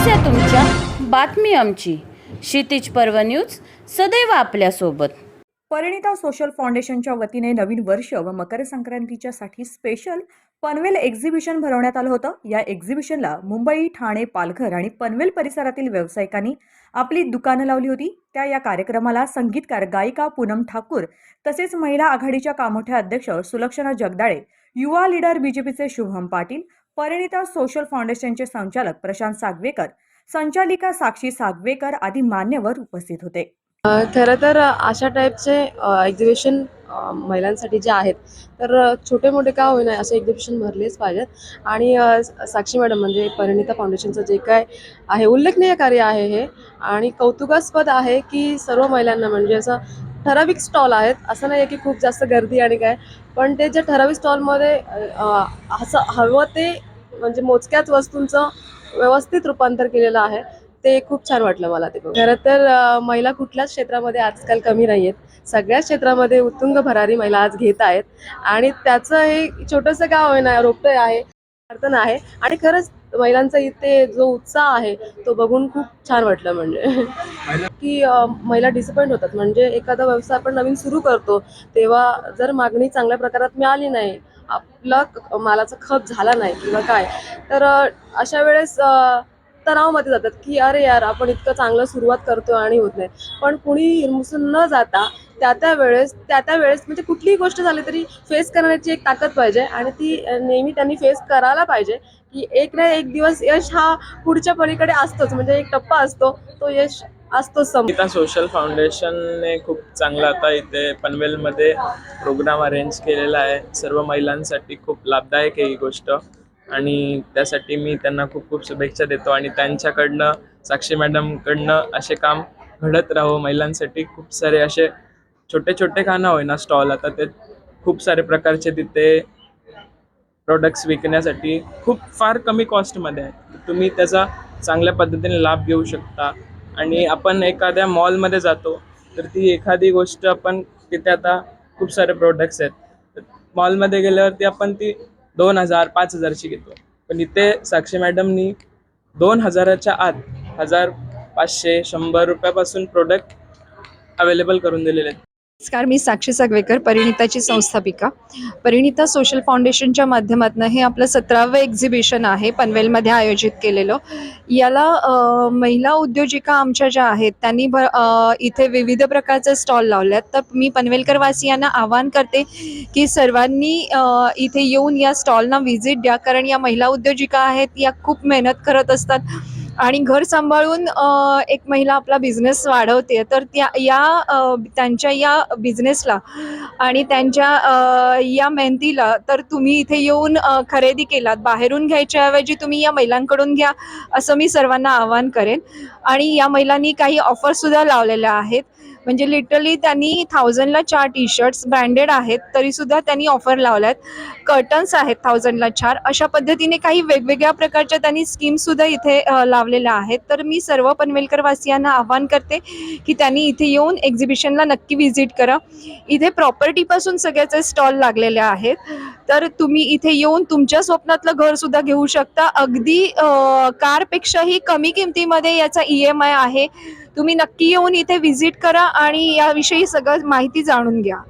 समस्या तुमच्या बातमी आमची. क्षितिज पर्व न्यूज सदैव आपल्यासोबत. परिणिता सोशल फाउंडेशनच्या वतीने नवीन वर्ष व मकर संक्रांतीच्या साठी स्पेशल पनवेल एक्झिबिशन भरवण्यात आलं होतं. या एक्झिबिशनला मुंबई ठाणे पालघर आणि पनवेल परिसरातील व्यावसायिकांनी आपली दुकानं लावली होती. त्या या कार्यक्रमाला संगीतकार गायिका पूनम ठाकूर तसेच महिला आघाडीच्या कामोठ्या अध्यक्ष सुलक्षणा जगदाळे युवा लीडर बीजेपीचे शुभम पाटील परिणिता सोशल फाउंडेशनचे संचालक प्रशांत सागवेकर संचालिका साक्षी सागवेकर आदी मान्यवर उपस्थित होते. खरं तर अशा टाईपचे एक्झिबिशन महिलांसाठी जे आहेत तर छोटे मोठे का होईना असे एक्झिबिशन भरलेच पाहिजेत. आणि साक्षी मॅडम म्हणजे परिणिता फाउंडेशनचं जे काय आहे उल्लेखनीय कार्य आहे हे. आणि कौतुकास्पद आहे की सर्व महिलांना म्हणजे असं ठराविक स्टॉल आहेत असं नाही आहे की खूप जास्त गर्दी आणि काय पण ते जे ठराविक स्टॉलमध्ये असं हवं ते म्हणजे मोजक्याच वस्तूंचं व्यवस्थित रूपांतर केलेलं आहे. ते खूप छान वाटलं मला ते खरं तर महिला कुठल्याच क्षेत्रामध्ये आजकाल कमी नाही आहेत सगळ्याच क्षेत्रामध्ये उत्तुंग भरारी महिला आज घेत आहेत. आणि त्याचं हे छोटंसं का होईना रोपटं आहे प्रार्थना आहे. आणि खरंच महिलांचा इथे जो उत्साह आहे तो बघून खूप छान वाटलं म्हणजे. की महिला डिसअपॉइंट होतात. म्हणजे एखादा व्यवसाय आपण नवीन सुरू करतो तेव्हा जर मागणी चांगल्या प्रकारात मिळाली नाही आपला मालाचा खप झाला नाही किंवा काय तर अशा वेळेस तणावमध्ये जातात की अरे यार आपण इतकं चांगलं सुरुवात करतो आणि होत नाही. पण कुणी हिरमुसून न जाता त्या त्या वेळेस त्या त्या वेळेस म्हणजे कुठलीही गोष्ट झाली तरी फेस करण्याची एक ताकद पाहिजे आणि ती नेहमी त्यांनी फेस करायला पाहिजे की एक ना एक दिवस यश हा पुढच्या पलीकडे असतोच. म्हणजे एक टप्पा असतो तो यश असतोच समोर. सोशल फाउंडेशनने खूप चांगला आता इथे पनवेलमध्ये प्रोग्राम अरेंज केलेला आहे. सर्व महिलांसाठी खूप लाभदायक आहे ही गोष्ट. आणि त्यासाठी मी त्यांना खूप खूप शुभेच्छा देतो आणि त्यांच्याकडनं साक्षी मॅडमकडनं असे काम घडत राहो. महिलांसाठी खूप सारे असे छोटे छोटे खाना ना होईना स्टॉल आता ते खूप सारे प्रकारचे तिथे प्रोडक्ट्स विकण्यासाठी खूप फार कमी कॉस्टमध्ये आहे. तुम्ही त्याचा चांगल्या पद्धतीने लाभ घेऊ शकता. आणि आपण एखाद्या मॉलमध्ये जातो तर ती एखादी गोष्ट आपण तिथे आता खूप सारे प्रोडक्ट्स आहेत. मॉलमध्ये गेल्यावरती आपण ती दोन हजार पाच हजारची घेतो. पण इथे साक्षी मॅडमनी दोन हजाराच्या आत हजार पाचशे शंभर रुपयापासून प्रोडक्ट अवेलेबल करून दिलेले आहेत. नमस्कार मी साक्षी सागवेकर परिणिताची संस्थापिका. परिणिता सोशल फाउंडेशनच्या माध्यमातून हे आपलं सतरावं एक्झिबिशन आहे पनवेलमध्ये आयोजित केलेलं. याला महिला उद्योजिका आमच्या ज्या आहेत त्यांनी भ इथे विविध प्रकारचे स्टॉल लावले आहेत तर मी पनवेलकर वासियांना आवाहन करते की सर्वांनी इथे येऊन या स्टॉलना व्हिजिट द्या. कारण या महिला उद्योजिका आहेत या खूप मेहनत करत असतात. आणि घर सांभाळून एक महिला आपला बिझनेस वाढवते तर त्या या त्यांच्या या बिझनेसला आणि त्यांच्या या मेहनतीला तर तुम्ही इथे येऊन खरेदी केलात. बाहेरून घ्यायच्या ऐवजी तुम्ही या महिलांकडून घ्या असं मी सर्वांना आवाहन करेन. आणि या महिलांनी काही ऑफरसुद्धा लावलेल्या आहेत. म्हणजे लिटरली त्यांनी थाउजंडला चार टी शर्ट्स ब्रँडेड आहेत तरीसुद्धा त्यांनी ऑफर लावल्यात. कर्टन्स आहेत थाउजंडला चार. अशा पद्धतीने काही वेगवेगळ्या प्रकारच्या त्यांनी स्कीमसुद्धा इथे लावलेल्या आहेत. तर मी सर्व पनवेलकर वासियांना आवाहन करते की त्यांनी इथे येऊन एक्झिबिशनला नक्की व्हिजिट करा. इथे प्रॉपर्टीपासून सगळ्याचे स्टॉल लागलेले आहेत. तर तुम्ही इथे येऊन तुमच्या स्वप्नातलं घरसुद्धा घेऊ शकता. अगदी कारपेक्षाही कमी किमतीमध्ये याचा ई एम आय आहे. तुम्ही नक्की येऊन इथे व्हिजिट करा. आणि याविषयी सगळं माहिती जाणून घ्या.